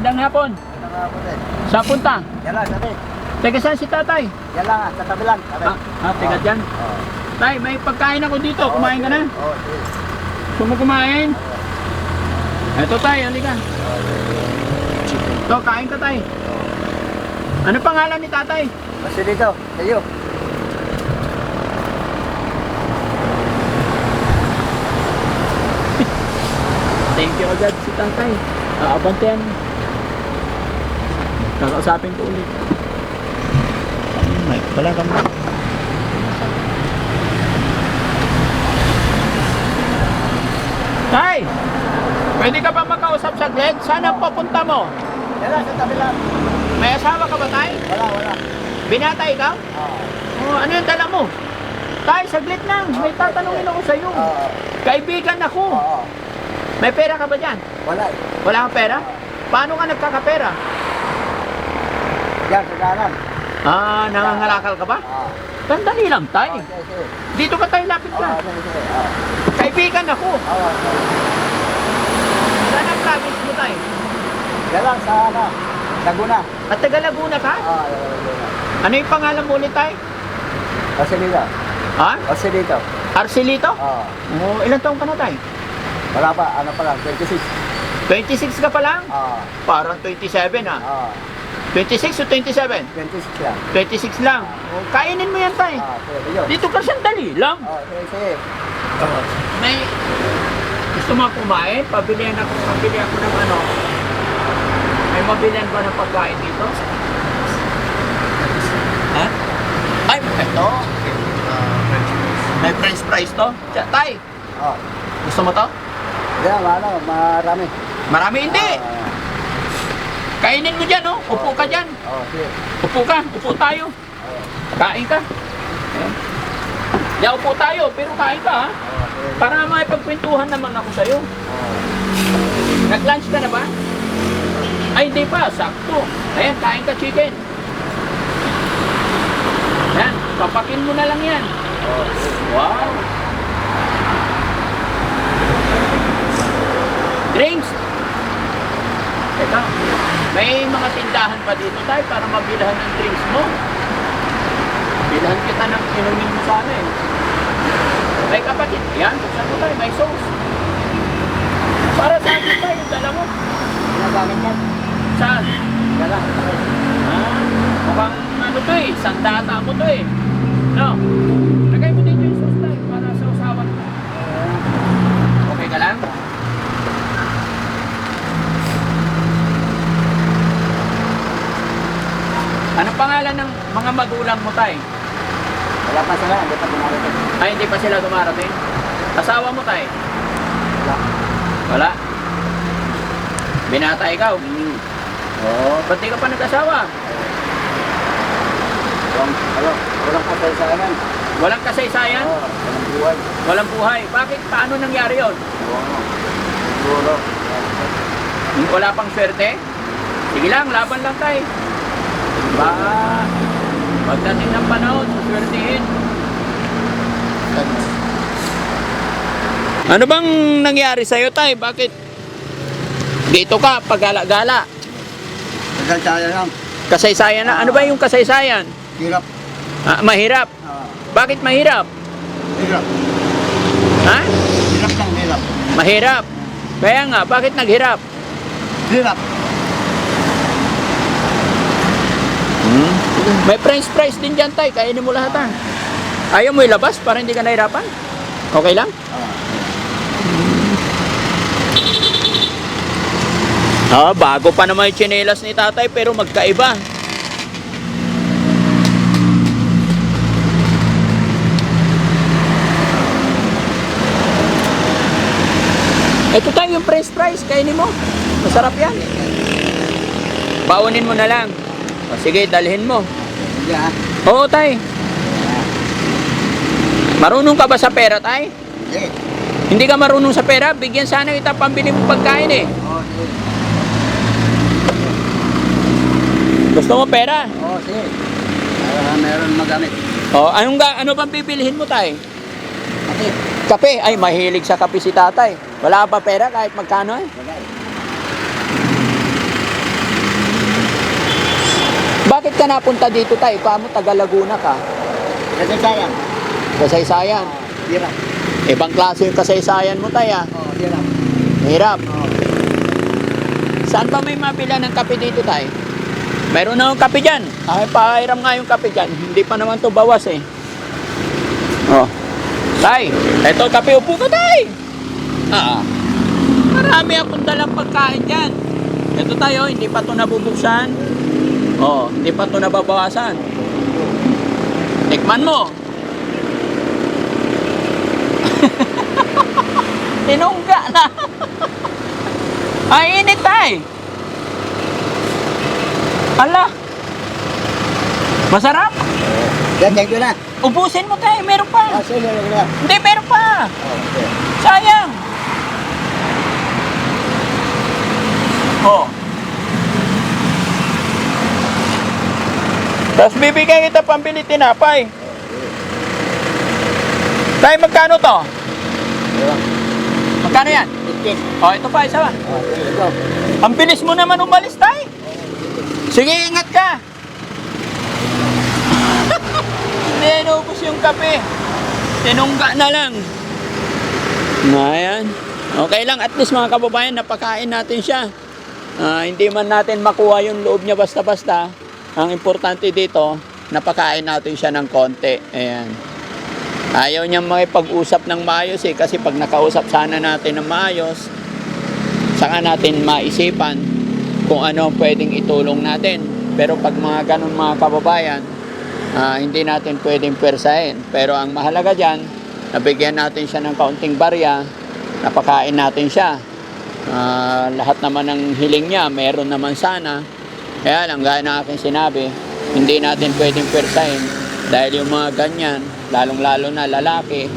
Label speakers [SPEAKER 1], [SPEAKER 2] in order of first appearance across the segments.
[SPEAKER 1] Magandang hapon.
[SPEAKER 2] Nga po din?
[SPEAKER 1] Saan punta?
[SPEAKER 2] Yan lang, sabi.
[SPEAKER 1] Teka saan si tatay?
[SPEAKER 2] Yan lang, ah, sa tabi lang. Sabi.
[SPEAKER 1] Ah, ah teka
[SPEAKER 2] Oo.
[SPEAKER 1] dyan.
[SPEAKER 2] Oo.
[SPEAKER 1] Tay, may pagkain ako dito.
[SPEAKER 2] Oo,
[SPEAKER 1] Kumain ka na?
[SPEAKER 2] Oo, sige.
[SPEAKER 1] Gusto mo kumain? Eto tay, halika. Ito, kain ka tay. Ano pangalan ni tatay?
[SPEAKER 2] Basta dito, sa'yo.
[SPEAKER 1] Thank you agad si tatay. Aabantihan. Kakausapin ko ulit. Ay, wala kang Tay! Pwede ka ba makausap saglit? Saan ang papunta mo?
[SPEAKER 2] Yan lang, sa tabi lang.
[SPEAKER 1] May asawa ka ba, Tay?
[SPEAKER 2] Wala, wala.
[SPEAKER 1] Binata ikaw?
[SPEAKER 2] Oo.
[SPEAKER 1] Oh, ano yung dala mo? Tay, saglit lang. May tatanungin ako sa'yo.
[SPEAKER 2] Oo.
[SPEAKER 1] Kaibigan ako.
[SPEAKER 2] Oo.
[SPEAKER 1] May pera ka ba dyan?
[SPEAKER 2] Wala.
[SPEAKER 1] Wala kang pera? Paano ka nagkakapera?
[SPEAKER 2] Yan, sa dalan.
[SPEAKER 1] Ah, nangangalakal ka ba?
[SPEAKER 2] Oo.
[SPEAKER 1] Sandali lang, tay.
[SPEAKER 2] Oo, sige.
[SPEAKER 1] Dito ka tayo, lapit
[SPEAKER 2] Oo,
[SPEAKER 1] ka.
[SPEAKER 2] sige, sige. Oo.
[SPEAKER 1] Kaibigan ako.
[SPEAKER 2] Oo, sige.
[SPEAKER 1] Saan ang province mo, tay?
[SPEAKER 2] Yan lang, sa ano, Laguna.
[SPEAKER 1] At taga Laguna ka?
[SPEAKER 2] Oo, yan.
[SPEAKER 1] Ano yung pangalan mo ulit, tay?
[SPEAKER 2] Dito.
[SPEAKER 1] Ha?
[SPEAKER 2] Dito.
[SPEAKER 1] Arcelito?
[SPEAKER 2] Oo.
[SPEAKER 1] Oh, ilang taong ka na, tay?
[SPEAKER 2] Wala pa, ano pa lang, 26.
[SPEAKER 1] 26 ka pa lang?
[SPEAKER 2] Oo.
[SPEAKER 1] Parang 27 ah.
[SPEAKER 2] Oo.
[SPEAKER 1] 26 o 27?
[SPEAKER 2] 26 lang.
[SPEAKER 1] 26 lang. Oh, kainin mo yan, tay.
[SPEAKER 2] Sige, yun.
[SPEAKER 1] Dito ka sandali lang.
[SPEAKER 2] Oo, sige.
[SPEAKER 1] May gusto mo kumain? Pabilihan ako, pabili ako ng ano. May mabilihan ba ng pagkain dito? Ha? Ay, ito. May french fries to? Tay,
[SPEAKER 2] Oo.
[SPEAKER 1] gusto mo to?
[SPEAKER 2] Yan, ano, marami.
[SPEAKER 1] Marami hindi.
[SPEAKER 2] Oo,
[SPEAKER 1] Kainin mo dyan, oh. Upo ka dyan.
[SPEAKER 2] Oo, sige.
[SPEAKER 1] Upo ka. Upo tayo. Kain ka. Ya, upo tayo, pero kain ka, ha? Para may pagkwentuhan naman ako sa'yo. Nag-lunch ka na ba? Ay, hindi pa. Sakto. Ayan, kain ka chicken. Yan, papakin mo na lang yan. Wow. Drinks. Teka, may mga tindahan pa dito tayo para mabilhan ng drinks mo. Bilhan kita ng inumin mo sana eh. May kapatid, yan, buksan mo tayo, may sauce. Para sa akin tayo, yung dala mo.
[SPEAKER 2] Ginagamit yan.
[SPEAKER 1] Saan?
[SPEAKER 2] Yan lang.
[SPEAKER 1] Ah, mukhang ano to eh, sandata mo to eh. No? Lagay mo dito yung sauce tayo para sa usawan mo. Okay ka lang? Anong pangalan ng magulang mo tay?
[SPEAKER 2] Wala pa sila, hindi pa dumarating.
[SPEAKER 1] Ay, hindi pa sila dumarating. Asawa mo tay?
[SPEAKER 2] Wala.
[SPEAKER 1] Wala. Binata ikaw?
[SPEAKER 2] Hmm.
[SPEAKER 1] Oo. Ba't di ka pa nag-asawa?
[SPEAKER 2] Walang, ano, walang kasaysayan.
[SPEAKER 1] Walang kasaysayan?
[SPEAKER 2] Oo, walang buhay.
[SPEAKER 1] Walang buhay. Bakit? Paano nangyari yon?
[SPEAKER 2] Oo. Siguro.
[SPEAKER 1] Wala pang swerte? Sige lang, laban lang tayo. Ba, pagdating ng panahon, swertihin. Ano bang nangyari sa'yo, tay? Bakit dito ka, pagala-gala?
[SPEAKER 2] Kasaysayan lang.
[SPEAKER 1] Kasaysayan na. Ano ba yung kasaysayan?
[SPEAKER 2] Hirap.
[SPEAKER 1] Ah, mahirap.
[SPEAKER 2] Ah,
[SPEAKER 1] Bakit mahirap?
[SPEAKER 2] hirap.
[SPEAKER 1] Ha?
[SPEAKER 2] Hirap lang, hirap.
[SPEAKER 1] Mahirap. Kaya nga, bakit naghirap?
[SPEAKER 2] Hirap.
[SPEAKER 1] May french fries din dyan, tay. Kainin mo lahat, ha? Ayaw mo ilabas para hindi ka nahirapan? Okay lang? Ah, bago pa naman yung tsinelas ni tatay pero magkaiba. Ito tayo yung french fries, kainin mo. Masarap yan. Baunin mo na lang. O, sige, dalhin mo.
[SPEAKER 2] Hindi ah.
[SPEAKER 1] Oo, tay. Marunong ka ba sa pera, tay?
[SPEAKER 2] Hindi.
[SPEAKER 1] Hindi ka marunong sa pera, bigyan sana kita pambili mo pagkain eh.
[SPEAKER 2] Oo, sige.
[SPEAKER 1] Gusto mo pera?
[SPEAKER 2] Oo, sige. Para meron magamit.
[SPEAKER 1] O, anong ano bang bibilihin mo, tay?
[SPEAKER 2] Kasi,
[SPEAKER 1] Kape? Ay, mahilig sa kape si tatay. Wala ka pa pera kahit magkano eh?
[SPEAKER 2] wala
[SPEAKER 1] Bakit ka napunta dito tayo? Kamo taga Laguna ka.
[SPEAKER 2] Kasi sayang.
[SPEAKER 1] Kasaysayan.
[SPEAKER 2] Hirap.
[SPEAKER 1] Ibang klase yung kasaysayan mo tayo. ah.
[SPEAKER 2] Oo, hirap.
[SPEAKER 1] Hirap.
[SPEAKER 2] Oo.
[SPEAKER 1] Saan ba may mapila ng kape dito tayo? Meron na yung kape dyan. Ay, pahiram nga yung kape dyan. Hindi pa naman to bawas eh. Oh. Tay, eto kape upo ka tay. Ah. Marami akong dalang pagkain dyan. Ito tayo, hindi pa to nabubuksan. Oh, hindi pa to nababawasan. Tikman mo. Tinungga na. Ay, init tay. Ala. Masarap.
[SPEAKER 2] Yan, thank you na.
[SPEAKER 1] Ubusin mo tayo, meron pa.
[SPEAKER 2] Ah, sige, sige, sige.
[SPEAKER 1] Hindi, meron pa.
[SPEAKER 2] Oo, okay.
[SPEAKER 1] Sayang. Oh. Tapos bibigyan kita pambili tinapay. Tay, magkano to? Magkano yan? Oh, ito pa, isa pa. Ang bilis mo naman umalis, tay. Sige, ingat ka. Hindi, naubos yung kape. Tinungga na lang. Ayan. Okay lang, at least mga kababayan, napakain natin siya. Ah, hindi man natin makuha yung loob niya basta-basta. Ang importante dito, napakain natin siya ng konti. Ayan. Ayaw niyang makipag-usap ng maayos eh, kasi pag nakausap sana natin ng maayos, saka natin maisipan kung ano pwedeng itulong natin. Pero pag mga ganun mga kababayan, ah, hindi natin pwedeng persahin. Pero ang mahalaga dyan, nabigyan natin siya ng kaunting barya, napakain natin siya. Ah, lahat naman ng hiling niya, meron naman sana. Kaya lang, gaya ng aking sinabi, hindi natin pwedeng persahin dahil yung mga ganyan, lalong-lalo na lalaki,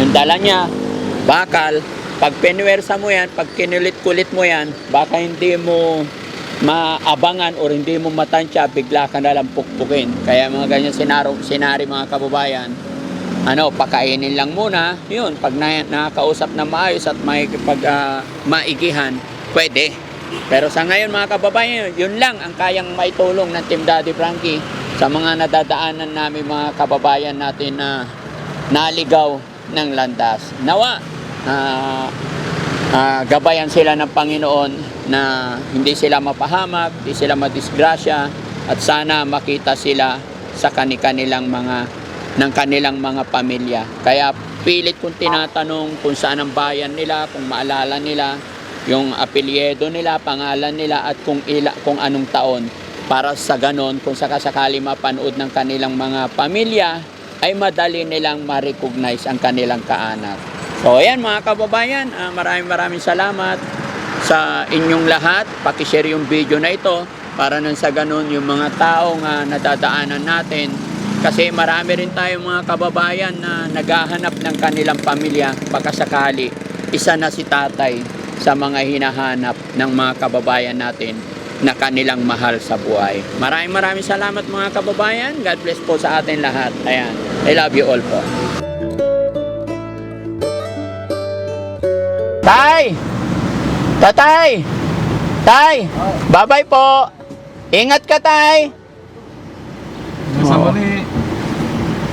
[SPEAKER 1] yung dala niya, bakal, pag pinuwersa mo yan, pag kinulit-kulit mo yan, baka hindi mo maabangan or hindi mo matansya, bigla ka nalang pukpukin. Kaya mga ganyan sinaro, sinari mga kababayan, ano, pakainin lang muna, yun, pag na, nakakausap na maayos at may pag ah, maigihan, pwede. Pero sa ngayon mga kababayan, yun lang ang kayang maitulong ng Team Daddy Frankie sa mga nadadaanan namin mga kababayan natin na naligaw ng landas. Nawa, ah, ah, gabayan sila ng Panginoon na hindi sila mapahamak, hindi sila madisgrasya at sana makita sila sa kani-kanilang mga ng kanilang mga pamilya. Kaya pilit kong tinatanong kung saan ang bayan nila, kung maalala nila yung apelyedo nila, pangalan nila at kung ila, kung anong taon para sa ganon kung sakasakali mapanood ng kanilang mga pamilya ay madali nilang ma-recognize ang kanilang kaanak. So ayan mga kababayan, ah, maraming maraming salamat sa inyong lahat. Pakishare yung video na ito para nang sa ganon yung mga taong ah, nadadaanan natin. Kasi marami rin tayong mga kababayan na naghahanap ng kanilang pamilya baka sakali. Isa na si tatay sa mga hinahanap ng mga kababayan natin na kanilang mahal sa buhay. Maraming maraming salamat mga kababayan. God bless po sa atin lahat. Ayan. I love you all po. Tay! Tatay! Tay! Bye-bye po! Ingat ka, Tay!
[SPEAKER 3] Kasama ni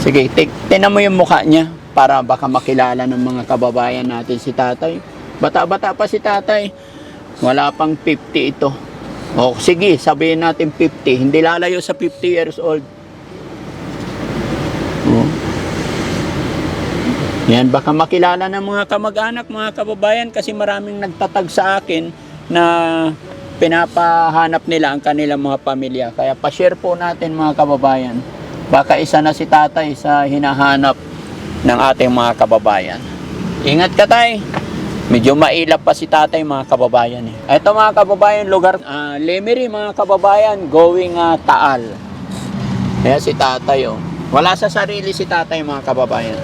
[SPEAKER 1] Sige, tinan mo yung mukha niya para baka makilala ng mga kababayan natin si tatay. Bata-bata pa si tatay. Wala pang 50 ito. O sige, sabihin natin 50. Hindi lalayo sa 50 years old. O. Yan, baka makilala ng mga kamag-anak, mga kababayan kasi maraming nagtatag sa akin na pinapahanap nila ang kanilang mga pamilya. Kaya pa-share po natin mga kababayan. Baka isa na si tatay sa hinahanap ng ating mga kababayan. Ingat ka tay. Medyo mailap pa si tatay mga kababayan. Eh. Ito mga kababayan, lugar ah, Lemery mga kababayan, going ah, Taal. Kaya si tatay oh. Wala sa sarili si tatay mga kababayan.